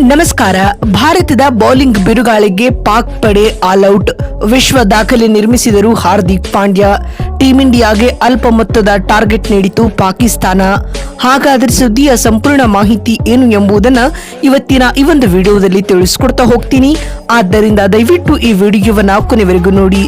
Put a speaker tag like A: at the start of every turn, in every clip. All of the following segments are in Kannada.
A: ನಮಸ್ಕಾರ. ಭಾರತದ ಬೌಲಿಂಗ್ ಬಿರುಗಾಳಿಗೆ ಪಾಕ್ ಪಡೆ ಆಲ್ ಔಟ್. ವಿಶ್ವ ದಾಖಲೆ ನಿರ್ಮಿಸಿದರು ಹಾರ್ದಿಕ್ ಪಾಂಡ್ಯ. ಟೀಂ ಇಂಡಿಯಾಗೆ ಅಲ್ಪ ಮೊತ್ತದ ಟಾರ್ಗೆಟ್ ನೀಡಿತು ಪಾಕಿಸ್ತಾನ. ಹಾಗಾದರೆ ಸುದ್ದಿಯ ಸಂಪೂರ್ಣ ಮಾಹಿತಿ ಏನು ಎಂಬುದನ್ನು ಇವತ್ತಿನ ಈ ಒಂದು ವಿಡಿಯೋದಲ್ಲಿ ತಿಳಿಸ್ಕೊಡ್ತಾ ಹೋಗ್ತೀನಿ. ಆದ್ದರಿಂದ ದಯವಿಟ್ಟು ಈ ವಿಡಿಯೋವನ್ನ ಕೊನೆವರೆಗೂ ನೋಡಿ.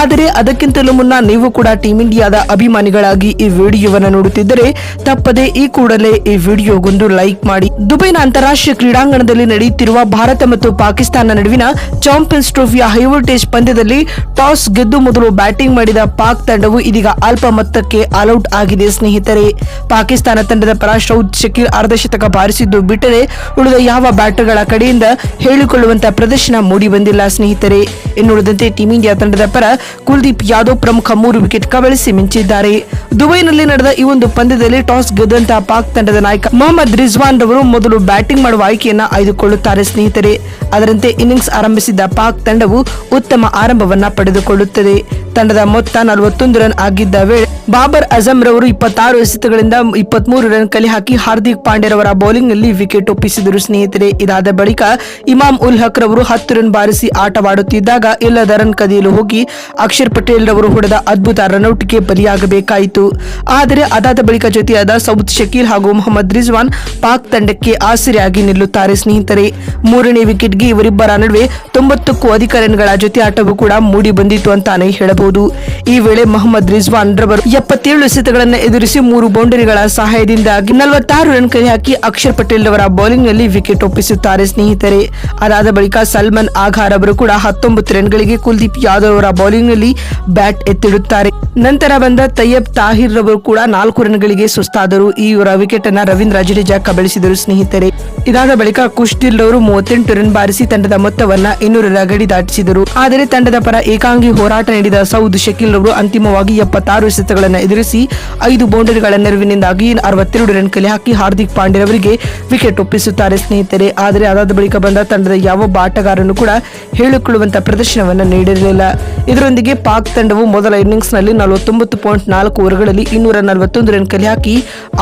A: ಆದರೆ ಅದಕ್ಕಿಂತಲೂ ಮುನ್ನ ನೀವು ಕೂಡ ಟೀಂ ಇಂಡಿಯಾದ ಅಭಿಮಾನಿಗಳಾಗಿ ಈ ವಿಡಿಯೋವನ್ನ ನೋಡುತ್ತಿದ್ದರೆ ತಪ್ಪದೆ ಈ ಕೂಡಲೇ ಈ ವಿಡಿಯೋಗೊಂದು ಲೈಕ್ ಮಾಡಿ. ದುಬೈನ ಅಂತಾರಾಷ್ಟ್ರೀಯ ಕ್ರೀಡಾಂಗಣದಲ್ಲಿ ನಡೆಯುತ್ತಿರುವ ಭಾರತ ಮತ್ತು ಪಾಕಿಸ್ತಾನ ನಡುವಿನ ಚಾಂಪಿಯನ್ಸ್ ಟ್ರೋಫಿಯ ಹೈವೋಲ್ಟೇಜ್ ಪಂದ್ಯದಲ್ಲಿ ಟಾಸ್ ಗೆದ್ದು ಮೊದಲು ಬ್ಯಾಟಿಂಗ್ ಮಾಡಿದ ಪಾಕ್ ತಂಡವು ಇದೀಗ ಅಲ್ಪ ಮೊತ್ತಕ್ಕೆ ಆಲ್ಔಟ್ ಆಗಿದೆ ಸ್ನೇಹಿತರೆ. ಪಾಕಿಸ್ತಾನ ತಂಡದ ಪರ ಶೌದ್ ಶಕೀಲ್ ಅರ್ಧಶತಕ ಬಾರಿಸಿದ್ದು ಬಿಟ್ಟರೆ ಉಳಿದ ಯಾವ ಬ್ಯಾಟರ್ಗಳ ಕಡೆಯಿಂದ ಹೇಳಿಕೊಳ್ಳುವಂತಹ ಪ್ರದರ್ಶನ ಮೂಡಿ ಬಂದಿಲ್ಲ, ಸ್ನೇಹಿತರೆ. ಇನ್ನುಳಿದಂತೆ ಟೀಂ ಇಂಡಿಯಾ ತಂಡದ ಪರ ಕುಲ್ದೀಪ್ ಯಾದವ್ ಪ್ರಮುಖ ಮೂರು ವಿಕೆಟ್ ಕಬಳಿಸಿ ಮಿಂಚಿದ್ದಾರೆ. ದುಬೈನಲ್ಲಿ ನಡೆದ ಈ ಒಂದು ಪಂದ್ಯದಲ್ಲಿ ಟಾಸ್ ಗೆದ್ದಂತಹ ಪಾಕ್ ತಂಡದ ನಾಯಕ ಮೊಹಮ್ಮದ್ ರಿಜ್ವಾನ್ ರವರು ಮೊದಲು ಬ್ಯಾಟಿಂಗ್ ಮಾಡುವ ಆಯ್ಕೆಯನ್ನು ಆಯ್ದುಕೊಳ್ಳುತ್ತಾರೆ, ಸ್ನೇಹಿತರೆ. ಅದರಂತೆ ಇನ್ನಿಂಗ್ಸ್ ಆರಂಭಿಸಿದ್ದ ಪಾಕ್ ತಂಡವು ಉತ್ತಮ ಆರಂಭವನ್ನ ಪಡೆದುಕೊಳ್ಳುತ್ತದೆ. ತಂಡದ ಮೊತ್ತ ನಲವತ್ತೊಂದು ರನ್ ಆಗಿದ್ದ ವೇಳೆ ಬಾಬರ್ ಅಜಮ್ ರವರು ಇಪ್ಪತ್ತಾರು ಎಸೆತಗಳಿಂದ ಇಪ್ಪತ್ಮೂರು ರನ್ ಕಲೆ ಹಾಕಿ ಹಾರ್ದಿಕ್ ಪಾಂಡ್ಯರವರ ಬೌಲಿಂಗ್ನಲ್ಲಿ ವಿಕೆಟ್ ಒಪ್ಪಿಸಿದರು. ಸ್ನೇಹಿತರೆ, ಇದಾದ ಬಳಿಕ ಇಮಾಮ್ ಉಲ್ ಹಕ್ ರವರು ಹತ್ತು ರನ್ ಬಾರಿಸಿ ಆಟವಾಡುತ್ತಿದ್ದಾಗ ಇಲ್ಲದ ರನ್ ಕದಿಯಲು ಹೋಗಿ ಅಕ್ಷರ್ ಪಟೇಲ್ ರವರು ಹೊಡೆದ ಅದ್ಭುತ ರನ್ಔಟ್ಗೆ ಬಲಿಯಾಗಬೇಕಾಯಿತು. ಆದರೆ ಅದಾದ ಬಳಿಕ ಜೊತೆಯಾದ ಸೌದ್ ಶಕೀಲ್ ಹಾಗೂ ಮೊಹಮ್ಮದ್ ರಿಜ್ವಾನ್ ಪಾಕ್ ತಂಡಕ್ಕೆ ಆಸರೆಯಾಗಿ ನಿಲ್ಲುತ್ತಾರೆ. ಸ್ನೇಹಿತರೆ, ಮೂರನೇ ವಿಕೆಟ್ಗೆ ಇವರಿಬ್ಬರ ನಡುವೆ ತೊಂಬತ್ತಕ್ಕೂ ಅಧಿಕ ರನ್ಗಳ ಜೊತೆ ಆಟವು ಕೂಡ ಮೂಡಿ ಬಂದಿತ್ತು ಅಂತಾನೆ ಹೇಳಬಹುದು. ಈ ವೇಳೆ ಮೊಹಮ್ಮದ್ ರಿಜ್ವಾನ್ ರವರು ಎಪ್ಪತ್ತೇಳು ಎಸೆತಗಳನ್ನು ಎದುರಿಸಿ ಮೂರು ಬೌಂಡರಿಗಳ ಸಹಾಯದಿಂದ ನಲವತ್ತಾರು ರನ್ ಕೈ ಹಾಕಿ ಅಕ್ಷರ್ ಪಟೇಲ್ ರವರ ಬೌಲಿಂಗ್ನಲ್ಲಿ ವಿಕೆಟ್ ಒಪ್ಪಿಸುತ್ತಾರೆ ಸ್ನೇಹಿತರೆ. ಅದಾದ ಬಳಿಕ ಸಲ್ಮಾನ್ ಆಘಾರ್ ಅವರು ಕೂಡ ಹತ್ತೊಂಬತ್ತು ರನ್ಗಳಿಗೆ ಕುಲ್ದೀಪ್ ಯಾದವ್ ಅವರ ಬೌಲಿಂಗ್ನಲ್ಲಿ ಬ್ಯಾಟ್ ಎತ್ತಿಡುತ್ತಾರೆ. ನಂತರ ಬಂದ ತಯ್ಯಬ್ ತಾಹಿರ್ ರವರು ಕೂಡ ನಾಲ್ಕು ರನ್ಗಳಿಗೆ ಸುಸ್ತಾದರು. ಈ ಇವರ ವಿಕೆಟ್ ಅನ್ನ ರವೀಂದ್ರ ಜಡೇಜಾ ಕಬಳಿಸಿದರು ಸ್ನೇಹಿತರೆ. ಇದಾದ ಬಳಿಕ ಕುಶ್ದಿಲ್ ರವರು ಮೂವತ್ತೆಂಟು ರನ್ ಬಾರಿಸಿ ತಂಡದ ಮೊತ್ತವನ್ನ ಇನ್ನೂರರ ಗಡಿ ದಾಟಿಸಿದರು. ಆದರೆ ತಂಡದ ಪರ ಏಕಾಂಗಿ ಹೋರಾಟ ನೀಡಿದ ಸೌದ್ ಶಕೀಲ್ ರವರು ಅಂತಿಮವಾಗಿ ಎಪ್ಪತ್ತಾರು ಎಸೆತಗಳನ್ನು ಎದುರಿಸಿ ಐದು ಬೌಂಡರಿಗಳ ನೆರವಿನಿಂದಾಗಿ ಅರವತ್ತೆರಡು ರನ್ ಕಲೆ ಹಾಕಿ ಹಾರ್ದಿಕ್ ಪಾಂಡ್ಯರವರಿಗೆ ವಿಕೆಟ್ ಒಪ್ಪಿಸುತ್ತಾರೆ ಸ್ನೇಹಿತರೆ. ಆದರೆ ಅದಾದ ಬಳಿಕ ಬಂದ ತಂಡದ ಯಾವೊಬ್ಬ ಆಟಗಾರನು ಕೂಡ ಹೇಳಿಕೊಳ್ಳುವಂತಹ ಪ್ರದರ್ಶನವನ್ನು ನೀಡಿರಲಿಲ್ಲ. ಇದರೊಂದಿಗೆ ಪಾಕ್ ತಂಡವು ಮೊದಲ ಇನ್ನಿಂಗ್ಸ್ನಲ್ಲಿ ನಲವತ್ತೊಂಬತ್ತು ಪಾಯಿಂಟ್ ನಾಲ್ಕು ಓವರ್ಗಳಲ್ಲಿ ಇನ್ನೂರ ನಲವತ್ತೊಂದು ರನ್ ಕಲೆ ಹಾಕಿ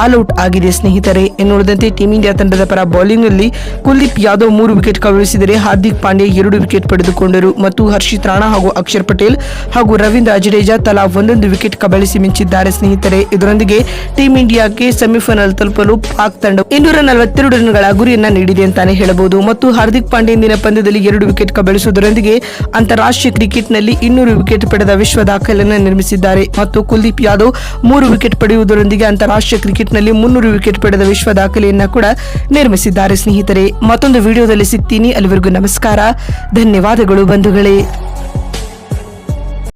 A: ಆಲ್ಔಟ್ ಆಗಿದೆ ಸ್ನೇಹಿತರೆ. ಇನ್ನುಳಿದಂತೆ ಟೀಂ ಇಂಡಿಯಾ ತಂಡದ ಪರ ಬೌಲಿಂಗ್ನಲ್ಲಿ ಕುಲ್ದೀಪ್ ಯಾದವ್ ಮೂರು ವಿಕೆಟ್ ಕಬಳಿಸಿದರೆ ಹಾರ್ದಿಕ್ ಪಾಂಡ್ಯ ಎರಡು ವಿಕೆಟ್ ಪಡೆದುಕೊಂಡರು. ಮತ್ತು ಹರ್ಷಿತ್ ರಾಣಾ ಹಾಗೂ ಅಕ್ಷರ್ ಪಟೇಲ್ ಹಾಗೂ ರವೀಂದ್ರ ಅಜಡೇಜಾ ತಲಾ ಒಂದೊಂದು ವಿಕೆಟ್ ಕಬಳಿಸಿ ಮಿಂಚಿದ್ದಾರೆ ಸ್ನೇಹಿತರೆ. ಇದರೊಂದಿಗೆ ಟೀಂ ಇಂಡಿಯಾಕ್ಕೆ ಸೆಮಿಫೈನಲ್ ತಲುಪಲು ಪಾಕ್ ತಂಡ ಇನ್ನೂರ ನಲವತ್ತೆರಡು ರನ್ಗಳ ಗುರಿಯನ್ನ ನೀಡಿದೆ ಅಂತಾನೆ ಹೇಳಬಹುದು. ಮತ್ತು ಹಾರ್ದಿಕ್ ಪಾಂಡ್ಯ ಇಂದಿನ ಪಂದ್ಯದಲ್ಲಿ ಎರಡು ವಿಕೆಟ್ ಕಬಳಿಸುವುದರೊಂದಿಗೆ ಅಂತಾರಾಷ್ಟ್ರೀಯ ಕ್ರಿಕೆಟ್ನಲ್ಲಿ ಇನ್ನೂರು ವಿಕೆಟ್ ಪಡೆದ ವಿಶ್ವ ದಾಖಲೆಯನ್ನು ನಿರ್ಮಿಸಿದ್ದಾರೆ. ಮತ್ತು ಕುಲ್ದೀಪ್ ಯಾದವ್ ಮೂರು ವಿಕೆಟ್ ಪಡೆಯುವುದರೊಂದಿಗೆ ಅಂತಾರಾಷ್ಟ್ರೀಯ ಕ್ರಿಕೆಟ್ನಲ್ಲಿ ಮುನ್ನೂರು ವಿಕೆಟ್ ಪಡೆದ ವಿಶ್ವ ದಾಖಲೆಯನ್ನ ಕೂಡ ನಿರ್ಮಿಸಿದ್ದಾರೆ ಸ್ನೇಹಿತರೆ. ಮತ್ತೊಂದು ವಿಡಿಯೋದಲ್ಲಿ ಸಿಗ್ತೀನಿ. ಅಲ್ಲಿವರೆಗೂ ನಮಸ್ಕಾರ. ಧನ್ಯವಾದಗಳು ಬಂಧುಗಳೇ.